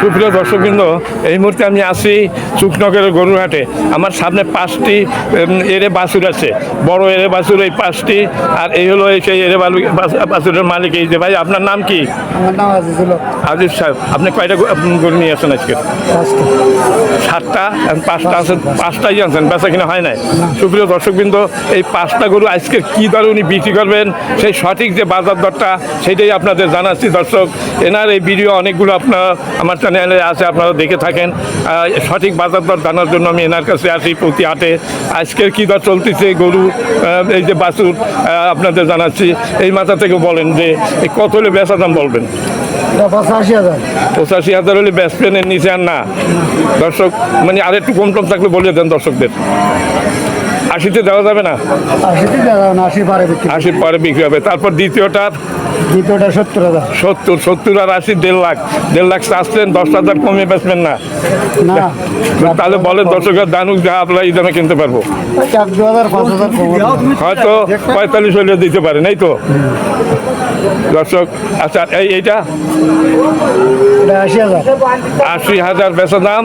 সুপ্রিয় দর্শকবৃন্দ এই মুহূর্তে আমি আছি চুকনগরের গরুহাটে আমার সামনে পাঁচটি এরে বাছুর আছে। বড় এরে বাছুর এই পাঁচটি আর এই হলো এই সেই এরে বাছুরের মালিক এই যে ভাই। আপনার নাম কি? আমার নাম আজিজুল আজিজ সাহেব আপনি কয়টা গরু- নিয়ে আসেন আজকে? সাতটা? পাঁচটা আছে পাঁচটাই আনছেন বেচা কিনা হয় নাই? সুপ্রিয় দর্শকবৃন্দ এই পাঁচটা গরু আজকে কী দরে উনি বিক্রি করবেন? সেই সঠিক যে বাজার দরটা সেটাই আপনাদের জানাচ্ছি দর্শক। এনার এই ভিডিও অনেকগুলো আপনার আমার চ্যানেলে আছে আপনারা দেখে থাকেন। সঠিক বাজার দর জানার জন্য আমি এনার কাছে আসি প্রতি হাটে আজকের কী দর চলতেছে গরু এই যে বাছুর আপনাদের জানাচ্ছি। এই মাথা থেকে বলেন যে কত হলে বেচা দাম বলবেন? পঁচাশি হাজার। পঁচাশি হাজার হলে ব্যাসপেনের নিচে আর না। দর্শক মানে আর একটু কম টম থাকলে বলে দেন দর্শকদের। আশিতে দেওয়া যাবে না? আশিতে দেওয়া না আশি পারে বিক্রি আশির পরে বিক্রি হবে। তারপর দ্বিতীয়টার দ্বিতীয়টা সত্তর হাজার। সত্তর সত্তর আর আশি দেড় লাখ। দেড় লাখ আসছেন দশ হাজার কমে বেচবেন না। তাহলে বলেন দর্শকের দানুক যা আপনারা এই দামে কিনতে পারব। হয়তো পঁয়তাল্লিশ হলে দিতে পারেন এই তো। দর্শক আচ্ছা এই এইটা? আশি হাজার। বেচা দাম।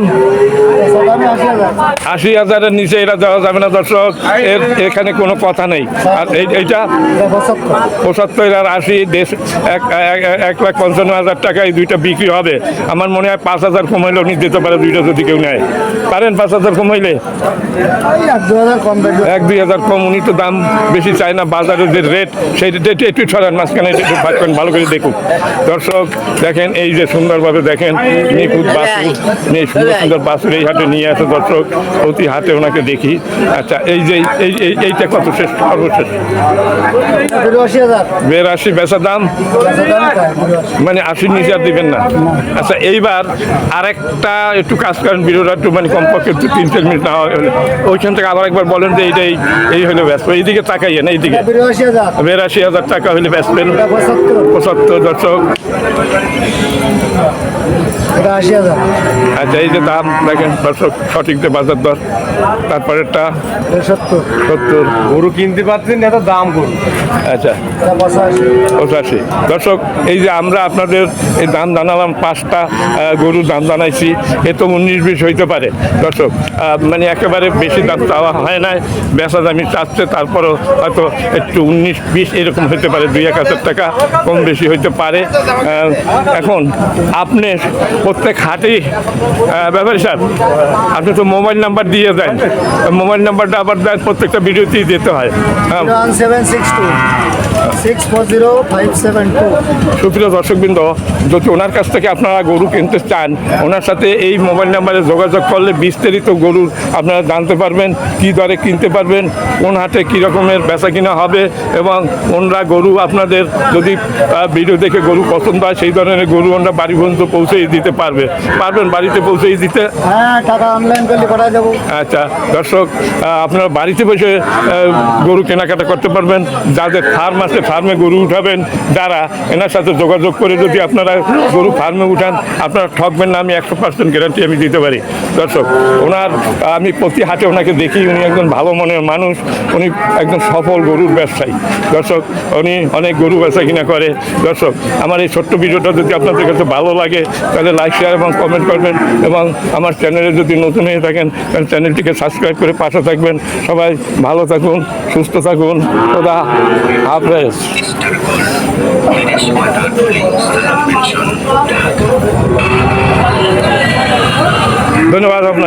আশি হাজারের নিচে এটা দেওয়া যাবে না দর্শক। এর এখানে কোনো কথা নেই। আর এই এইটা? পঁচাত্তর। আর আশি দেশ এক লাখ পঞ্চান্ন হাজার টাকায় দুইটা বিক্রি হবে। আমার মনে হয় পাঁচ হাজার কমাইলে উনি দিতে পারে দুইটা যদি কেউ নেয়। পারেন পাঁচ হাজার কমাইলে এক কম এক দুই হাজার কম উনি তো দাম বেশি চায় না বাজারের যে রেট সেই রেট একটু ছড়ান মাঝখানে একটু ভাগ করেন ভালো করে দেখুন। দর্শক দেখেন এই যে সুন্দরভাবে দেখেন নিখুঁত বাসুর এই সুন্দর সুন্দর বাসুর এই হাটে নিয়ে আসে দর্শক প্রতি হাটে ওনাকে দেখি। আচ্ছা এই যে এই এই- এইটা কত শেষ? সর্বশেষ। বেরাশি বেচা দাম? মানে আশির নিচে আর দিবেন না। আচ্ছা এইবার আরেকটা একটু কাজ করেন ভিডিওটা একটু মানে কমপক্ষে একটু তিন চার মিনিট না ওইখান থেকে আবার একবার বলেন যে এইটাই এই হলো ব্যস্ত। এইদিকে তাকাইয়েন এইদিকে। বিরাশি হাজার টাকা হলে এটা পঁচাত্তর দর্শক। আশি আচ্ছা এই যে দাম দেখেন দর্শক সঠিক যে বাজার দর তারপরেরটা সত্তর। সত্তর। গরু কিনতে পারছেন এত দাম গরু আচ্ছা। পঁচাশি। পঁচাশি দর্শক, এই যে আমরা আপনাদের এই দাম জানালাম, পাঁচটা গরুর দাম জানাইছি, এ তো উনিশ বিশ হইতে পারে। দর্শক মানে একেবারে বেশি দাম চাওয়া হয় নাই, বেচা দামি চাচ্ছে, তারপরও হয়তো একটু উনিশ বিশ এরকম হতে পারে, দুই এক হাজার টাকা কম বেশি হইতে পারে। এখন আপনি প্রত্যেক হাটেই ব্যাপারী স্যার, আপনি তো মোবাইল নাম্বার দিয়ে দেন, মোবাইল নাম্বারটা আবার দেন, প্রত্যেকটা ভিডিওতেই দিতে হয়। হ্যাঁ seven six two six four zero five সুপ্রিয় দর্শকবৃন্দ যদি ওনার কাছ থেকে আপনারা গরু কিনতে চান ওনার সাথে এই মোবাইল নাম্বারে যোগাযোগ করলে বিস্তারিত গরুর আপনারা জানতে পারবেন কি দরে কিনতে পারবেন কোন হাটে কী রকমের বেচা কিনা হবে এবং ওনরা গরু আপনাদের যদি ভিডিও দেখে গরু পছন্দ হয় সেই ধরনের গরু ওনরা বাড়ি পর্যন্ত পৌঁছেই দিতে পারবে। পারবেন বাড়িতে পৌঁছেই দিতে? হ্যাঁ টাকা অনলাইন করলে পাঠাই দেবো। আচ্ছা দর্শক আপনারা বাড়িতে বসে গরু কেনাকাটা করতে পারবেন। যাদের ফার্ম আছে ফার্মে গরু উঠাবেন। যারা এনার সাথে যোগাযোগ করে যদি আপনারা গরু ফার্মে উঠান, আপনারা ঠকবেন না, আমি একশো পার্সেন্ট গ্যারান্টি আমি দিতে পারি। দর্শক, ওনার, আমি প্রতি হাটে ওনাকে দেখি, উনি একজন ভালো মনের মানুষ, উনি একজন সফল গরুর ব্যবসায়ী। দর্শক, উনি অনেক গরু ব্যবসা কিনা করে। দর্শক, আমার এই ছোট্ট ভিডিওটা যদি আপনাদের কাছে ভালো লাগে, তাহলে লাইক শেয়ার এবং কমেন্ট করবেন এবং আমার চ্যানেলে যদি নতুন হয়ে থাকেন, তাহলে চ্যানেলটিকে সাবস্ক্রাইব করে পাশে থাকবেন। সবাই ভালো থাকুন, সুস্থ থাকুন। খোদা হাফেজ। ধন্যবাদ আপনার